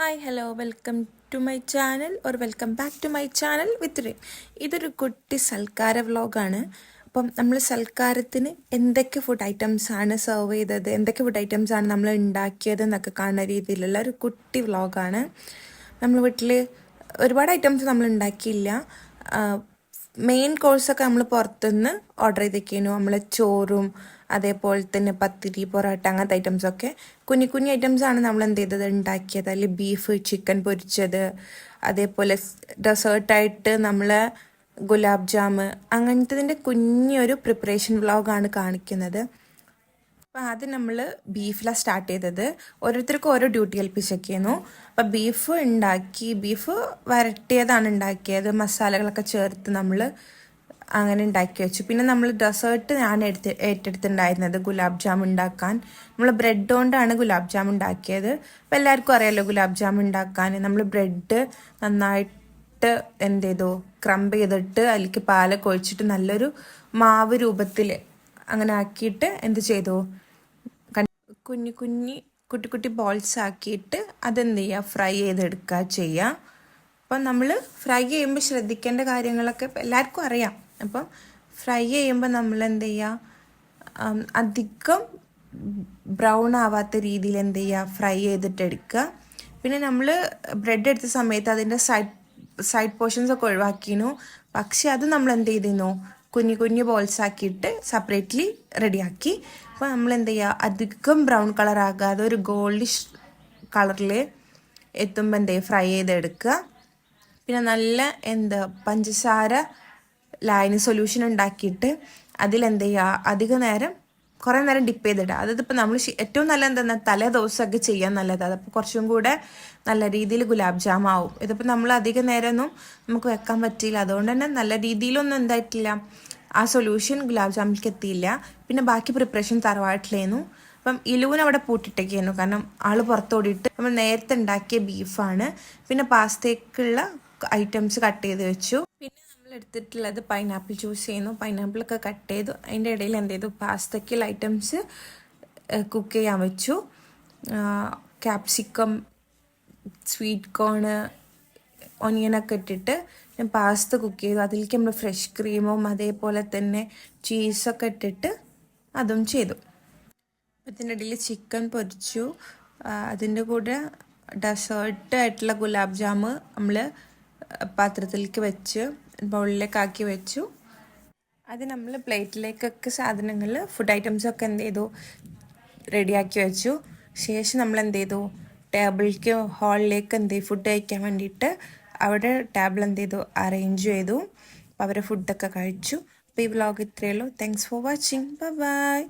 Hi hello welcome to my channel or welcome back to my channel with Reem ഇതൊരു കുട്ടി സൽക്കാര വ്ലോഗാണ്. അപ്പം നമ്മൾ സൽക്കാരത്തിന് എന്തൊക്കെ ഫുഡ് ഐറ്റംസ് ആണ് സെർവ് ചെയ്തത് എന്തൊക്കെ ഫുഡ് ഐറ്റംസ് ആണ് നമ്മൾ ഉണ്ടാക്കിയത് എന്നൊക്കെ കാണുന്ന രീതിയിലുള്ള ഒരു കുട്ടി വ്ലോഗാണ്. നമ്മൾ വീട്ടിൽ ഒരുപാട് ഐറ്റംസ് നമ്മൾ ഉണ്ടാക്കിയില്ല. മെയിൻ കോഴ്സൊക്കെ നമ്മൾ പുറത്തുനിന്ന് ഓർഡർ ചെയ്തേക്കുന്നു നമ്മൾ ചോറും അതേപോലെ തന്നെ പത്തിരി പൊറോട്ട അങ്ങനത്തെ ഐറ്റംസൊക്കെ കുഞ്ഞു കുഞ്ഞു ഐറ്റംസാണ് നമ്മൾ എന്ത് ചെയ്തത്? ഉണ്ടാക്കിയത്. അതിൽ ബീഫ് ചിക്കൻ പൊരിച്ചത്. അതേപോലെ ഡെസേർട്ടായിട്ട് നമ്മൾ ഗുലാബ് ജാമ് അങ്ങനത്തതിന്റെ കുഞ്ഞൊരു പ്രിപ്പറേഷൻ വ്ളോഗാണ് കാണിക്കുന്നത്. അപ്പോൾ ആദ്യം നമ്മൾ ബീഫിലാണ് സ്റ്റാർട്ട് ചെയ്തത്. ഓരോരുത്തർക്കും ഓരോ ഡ്യൂട്ടി ഏൽപ്പിച്ചൊക്കെയായിരുന്നു അപ്പോൾ ബീഫ് ഉണ്ടാക്കി ബീഫ് വരട്ടിയതാണ് ഉണ്ടാക്കിയത്. മസാലകളൊക്കെ ചേർത്ത് നമ്മൾ അങ്ങനെ ഉണ്ടാക്കി വെച്ചു. പിന്നെ നമ്മൾ ഡെസേർട്ട് ഞാൻ എടുത്ത് ഏറ്റെടുത്തിട്ടുണ്ടായിരുന്നത് ഗുലാബ് ജാം ഉണ്ടാക്കാൻ. നമ്മൾ ബ്രെഡ് കൊണ്ടാണ് ഗുലാബ് ജാം ഉണ്ടാക്കിയത്. അപ്പോൾ എല്ലാവർക്കും അറിയാമല്ലോ ഗുലാബ് ജാം ഉണ്ടാക്കാൻ. നമ്മൾ ബ്രെഡ് നന്നായിട്ട് എന്ത് ചെയ്തു? ക്രംബ് ചെയ്തിട്ട് അതിലേക്ക് പാലൊക്കെ ഒഴിച്ചിട്ട് നല്ലൊരു മാവ് രൂപത്തിൽ അങ്ങനെ ആക്കിയിട്ട് എന്ത് ചെയ്തു? കുഞ്ഞു കുഞ്ഞി കുട്ടി കുട്ടി ബോൾസ് ആക്കിയിട്ട് അതെന്ത് ചെയ്യുക ഫ്രൈ ചെയ്തെടുക്കുക ചെയ്യുക അപ്പം നമ്മൾ ഫ്രൈ ചെയ്യുമ്പോൾ ശ്രദ്ധിക്കേണ്ട കാര്യങ്ങളൊക്കെ എല്ലാവർക്കും അറിയാം. അപ്പം ഫ്രൈ ചെയ്യുമ്പോൾ നമ്മൾ എന്ത് ചെയ്യുക അധികം ബ്രൗൺ ആവാത്ത രീതിയിൽ എന്ത് ചെയ്യുക ഫ്രൈ ചെയ്തിട്ട് എടുക്കുക പിന്നെ നമ്മൾ ബ്രെഡ് എടുത്ത സമയത്ത് അതിന്റെ സൈഡ് സൈഡ് പോർഷൻസ് ഒക്കെ ഒഴിവാക്കിയിരുന്നു പക്ഷെ അത് നമ്മൾ എന്ത് ചെയ്തിരുന്നു കുഞ്ഞു കുഞ്ഞു ബോൾസ് ആക്കിയിട്ട് സെപ്പറേറ്റ്ലി റെഡിയാക്കി അപ്പോൾ നമ്മൾ എന്ത് ചെയ്യുക അധികം ബ്രൗൺ കളർ ആകാതെ ഒരു ഗോൾഡിഷ് കളറിൽ എത്തുമ്പോൾ എന്ത് ഫ്രൈ ചെയ്തെടുക്കുക. പിന്നെ നല്ല എന്താ? പഞ്ചസാര ലൈന് സൊല്യൂഷൻ ഉണ്ടാക്കിയിട്ട് അതിലെന്ത് ചെയ്യുക അധിക നേരം കുറേ നേരം ഡിപ്പ് ചെയ്തിടുക അതായത് ഇപ്പോൾ നമ്മൾ ഏറ്റവും നല്ല എന്താ? തലേ ദിവസമൊക്കെ ചെയ്യാൻ നല്ലത്. അതപ്പോൾ കുറച്ചും കൂടെ നല്ല രീതിയിൽ ഗുലാബ് ജാം ആവും. ഇതിപ്പോൾ നമ്മൾ അധിക നേരമൊന്നും നമുക്ക് വെക്കാൻ പറ്റിയില്ല. അതുകൊണ്ട് തന്നെ നല്ല രീതിയിലൊന്നും എന്തായിട്ടില്ല. ആ സൊല്യൂഷൻ ഗുലാബ് ജാമിലേക്ക് എത്തിയില്ല. പിന്നെ ബാക്കി പ്രിപ്പറേഷൻ തറവാട്ടിലായിരുന്നു അപ്പം ഇലുവിന് അവിടെ പൂട്ടിട്ടേക്കായിരുന്നു കാരണം ആൾ പുറത്തോടിയിട്ട് നമ്മൾ നേരത്തെ ഉണ്ടാക്കിയ ബീഫാണ് പിന്നെ പാസ്തയ്ക്കുള്ള ഐറ്റംസ് കട്ട് ചെയ്ത് വെച്ചു. പിന്നെ എടുത്തിട്ടുള്ളത് പൈനാപ്പിൾ ജ്യൂസ് ചെയ്യുന്നു. പൈനാപ്പിളൊക്കെ കട്ട് ചെയ്തു. അതിന്റെ ഇടയിൽ എന്ത് ചെയ്തു? പാസ്തയ്ക്കുള്ള ഐറ്റംസ് കുക്ക് ചെയ്യാൻ വെച്ചു. ക്യാപ്സിക്കം സ്വീറ്റ് കോണ് ഒനിയനൊക്കെ ഇട്ടിട്ട് ഞാൻ പാസ്ത കുക്ക് ചെയ്തു. അതിലേക്ക് നമ്മൾ ഫ്രഷ് ക്രീമും അതേപോലെ തന്നെ ചീസൊക്കെ ഇട്ടിട്ട് അതും ചെയ്തു. അതിന്റെ ഇടയിൽ ചിക്കൻ പൊരിച്ചു. അതിന്റെ കൂടെ ഡെസേർട്ട് ആയിട്ടുള്ള ഗുലാബ് ജാമ് നമ്മൾ പാത്രത്തിലേക്ക് വെച്ച് ബൗളിലേക്ക് ആക്കി വെച്ചു. അത് നമ്മൾ പ്ലേറ്റിലേക്കൊക്കെ സാധനങ്ങൾ ഫുഡ് ഐറ്റംസൊക്കെ എന്ത് ചെയ്തു? റെഡിയാക്കി വെച്ചു. ശേഷം നമ്മൾ എന്ത് ചെയ്തു? ടേബിളിലേക്ക് ഹാളിലേക്ക് എന്ത് ചെയ്തു? ഫുഡ് കഴിക്കാൻ വേണ്ടിയിട്ട് അവിടെ ടേബിൾ എന്ത് ചെയ്തു? അറേഞ്ച് ചെയ്തു. അപ്പോൾ അവരെ ഫുഡൊക്കെ കഴിച്ചു. അപ്പോൾ ഈ വ്ലോഗ് ഇത്രയേ ഉള്ളൂ. Thanks for watching bye bye